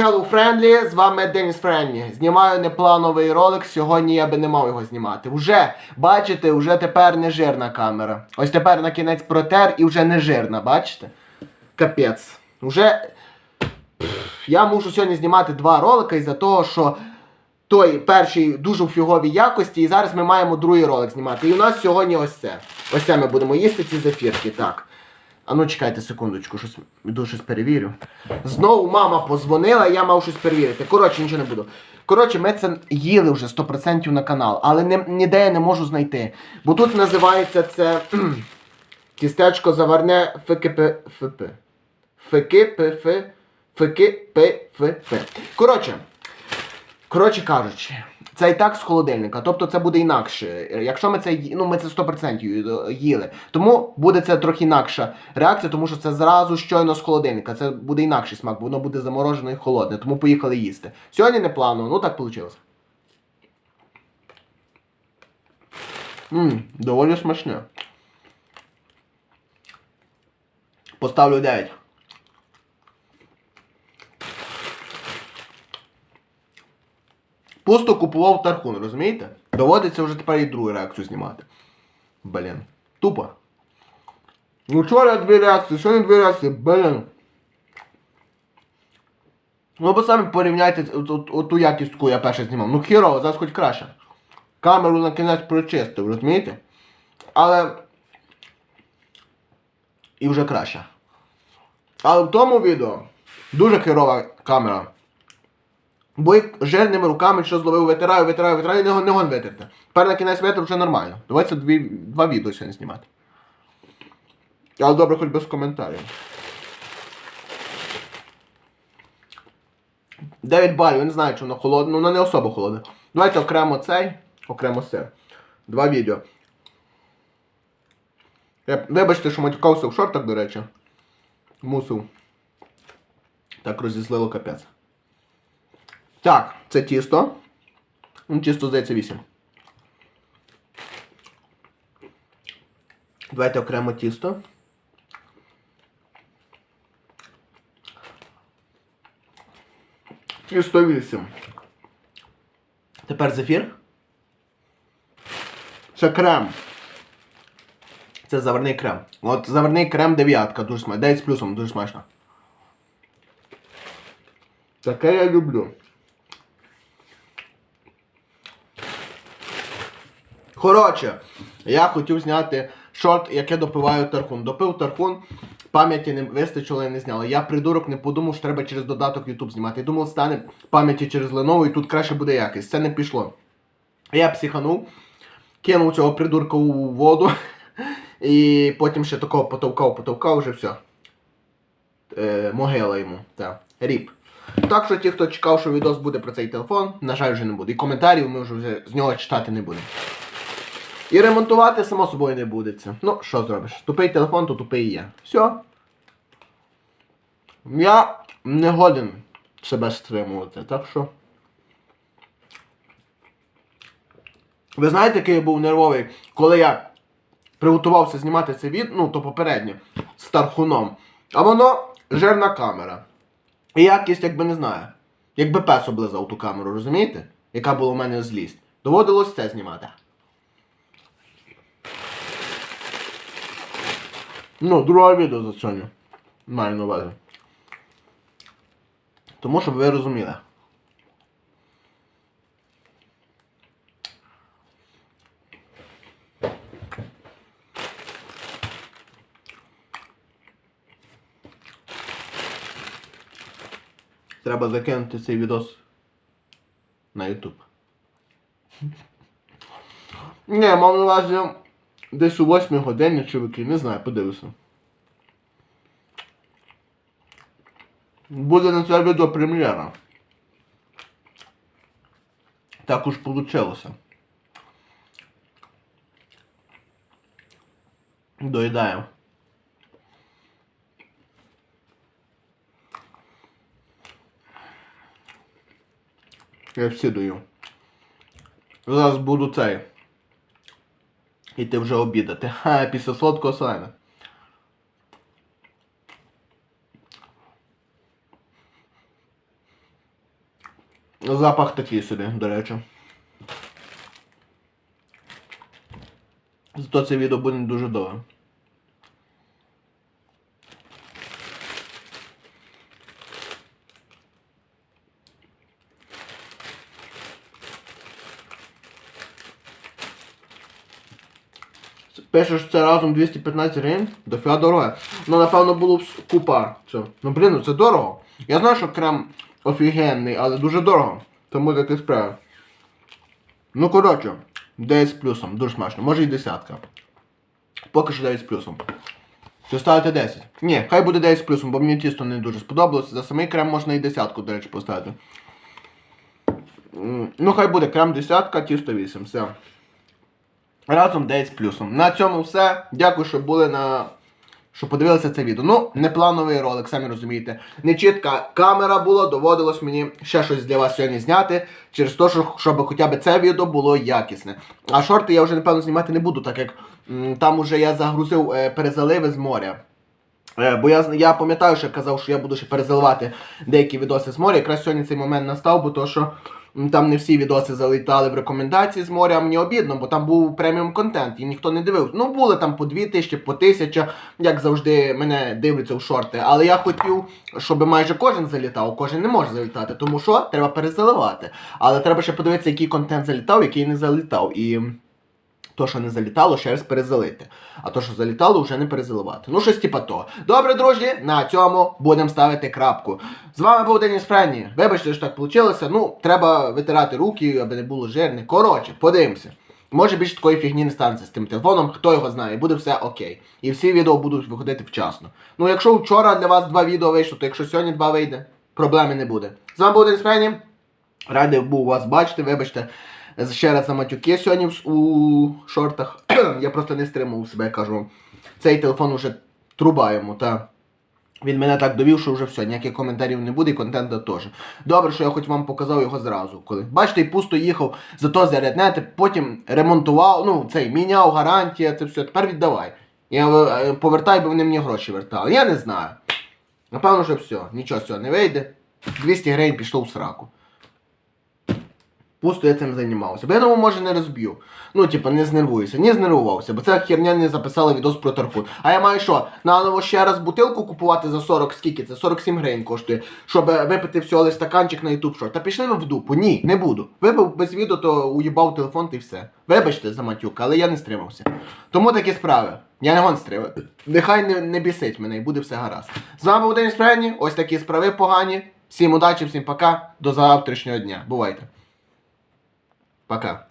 Hello Friendly, з вами Деніс Friendly. Знімаю неплановий ролик. Сьогодні я би не мав його знімати. Уже, бачите, вже тепер не жирна камера. Ось тепер на кінець протер і вже не жирна, бачите? Капець. Уже я мушу сьогодні знімати два ролики із-за того, що той перший дуже в фіговій якості, і зараз ми маємо другий ролик знімати. І у нас сьогодні ось це. Ось це ми будемо їсти ці зефірки. Так. А ну чекайте секундочку, щось іду щось перевірю. Знову мама позвонила, я мав щось перевірити. Коротше, нічого не буду. Коротше, ми це їли вже 100% на канал, але не, ніде я не можу знайти. Бо тут називається це тістечко заварне ФКП ФП. ФКПФ ФКПФП. Коротше. Коротше кажучи, це і так з холодильника, тобто це буде інакше. Якщо ми це ну ми це 100% їли. Тому буде це трохи інакша реакція, тому що це зразу щойно з холодильника. Це буде інакший смак, бо воно буде заморожене і холодне. Тому поїхали їсти. Сьогодні не плану, ну так вийшло. Ммм, доволі смачне. Поставлю 9. Пусто купував тархун, розумієте? Доводиться вже тепер і другу реакцію знімати. Блін. Тупо. Ну вчора дві реакції, сьогодні дві реакції, блін. Ну бо самі порівняйте оту якість, яку я перше знімав. Ну хірово, зараз хоч краще. Камеру на кінець прочистив, розумієте? Але. І вже краще. Але в тому відео дуже херова камера. Бо як жирними руками що зловив, витираю, витираю, витираю, не, не гон витерти. Тепер на кінець витер вже нормально. Давайте дві, два відео сьогодні знімати. Але добре, хоч без коментарів. 9 балів, я не знаю, чи воно холодне, ну воно не особо холодне. Давайте окремо цей, окремо сир. Два відео. Я, вибачте, що матюкався в шортах, до речі. Мусив. Так розізлило капець. Так, це тісто. Ну, тісто здається 8. Давайте окремо тісто. І 108. Тепер зефір. Це крем. Це заварний крем. От заварний крем дев'ятка, дуже смачно. 9 з плюсом, дуже смачно. Таке я люблю. Коротше, я хотів зняти шорт, як я допиваю тархун. Допив тархун, пам'яті не вистачило і не зняли. Я придурок не подумав, що треба через додаток YouTube знімати. Я думав, стане пам'яті через Lenovo і тут краще буде якість. Це не пішло. Я психанув, кинув цього придурка у воду і потім ще такого потовкав, потовкав, вже все. Е, могила йому. Так. Ріп. Так що ті, хто чекав, що відос буде про цей телефон, на жаль, вже не буде. І коментарів ми вже з нього читати не будемо. І ремонтувати, само собою, не будеться. Ну, що зробиш? Тупий телефон, то тупий є. Все. Я не годен себе стримувати, так що. Ви знаєте, який я був нервовий, коли я приготувався знімати це відео, ну, то попереднє, з Тархуном. А воно жирна камера. І якість, якби не знаю. Якби пес облизав ту камеру, розумієте? Яка була у мене злість. Доводилось це знімати. Ну, друге відео за сьогодні. Маю на увазі. Тому, щоб ви розуміли. Треба закинути цей відос на YouTube. Ні, мав на увазі десь у 8 годині якій, не знаю, подивлюся. Буде на це відео прем'єра. Так уж получилося. Доїдаємо. Я всі даю. Зараз буду цей. Іти вже обідати. Ха, після солодкого солене. Запах такий собі, до речі. Зато це відео буде дуже довго. Пишеш це разом 215 гривень, дофіга дороге. Ну, напевно, було б купа. Це. Ну, блін, ну це дорого. Я знаю, що крем офігенний, але дуже дорого. Тому таке справа. Ну, коротше, 9 з плюсом, дуже смачно. Може і десятка. Поки що 9 з плюсом. Чи ставити 10? Ні, хай буде 9 з плюсом, бо мені тісто не дуже сподобалося. За самий крем можна і десятку, до речі, поставити. Ну, хай буде крем десятка, тісто 8. Все. Разом 9 з плюсом. На цьому все. Дякую, що були на. Що подивилися це відео. Ну, не плановий ролик, самі розумієте. Не чітка камера була, доводилось мені ще щось для вас сьогодні зняти. Через те, що, щоб хоча б це відео було якісне. А шорти я вже, напевно, знімати не буду, так як м, там уже я загрузив е, перезаливи з моря. Е, Бо я, я пам'ятаю, що я казав, що я буду ще перезаливати деякі відоси з моря. Якраз сьогодні цей момент настав, бо то, що там не всі відоси залітали в рекомендації з моря, мені обідно, бо там був преміум контент і ніхто не дивився. Ну, були там по дві тисячі, по тисячі, як завжди мене дивляться в шорти. Але я хотів, щоб майже кожен залітав, кожен не може залітати. Тому що треба перезаливати. Але треба ще подивитися, який контент залітав, який не залітав. І то, що не залітало, ще раз перезалити. А то, що залітало, вже не перезаливати. Ну, щось типа того. Добре, друзі, на цьому будемо ставити крапку. З вами був Деніс Френні. Вибачте, що так вийшло. Ну, треба витирати руки, аби не було жирне. Коротше, подивимося. Може більше такої фігні не станеться з тим телефоном, хто його знає, буде все окей. І всі відео будуть виходити вчасно. Ну, якщо вчора для вас два відео вийшло, то якщо сьогодні два вийде, проблеми не буде. З вами був Деніс Френні. Радий був вас бачити, вибачте. Ще раз за матюки сьогодні у шортах. я просто не стримав себе, кажу. Цей телефон вже труба йому, та. Він мене так довів, що вже все, ніяких коментарів не буде і контенту теж. Добре, що я хоч вам показав його зразу. Коли. Бачите, і пусто їхав, зато заряднете, потім ремонтував, ну, цей, міняв, гарантія, це все. Тепер віддавай. Я е, повертай, бо вони мені гроші вертали. Я не знаю. Напевно, що все, нічого з цього не вийде. 200 гривень пішло в сраку. Пусто я цим займався. Бо я думав, може не розб'ю. Ну, типа, не знервуюся, не знервувався, бо ця херня не записала відос про тархун. А я маю що, наново ще раз бутилку купувати за 40, скільки це? 47 гривень коштує, щоб е, випити всього лиш стаканчик на YouTube шорт. Та пішли ви в дупу. Ні, не буду. Випив без відео, то уїбав телефон та все. Вибачте за матюк, але я не стримався. Тому такі справи. Я не гон стримав. Нехай не, не бісить мене і буде все гаразд. З вами був Денис Френні, ось такі справи погані. Всім удачі, всім пока. До завтрашнього дня. Бувайте. Пока.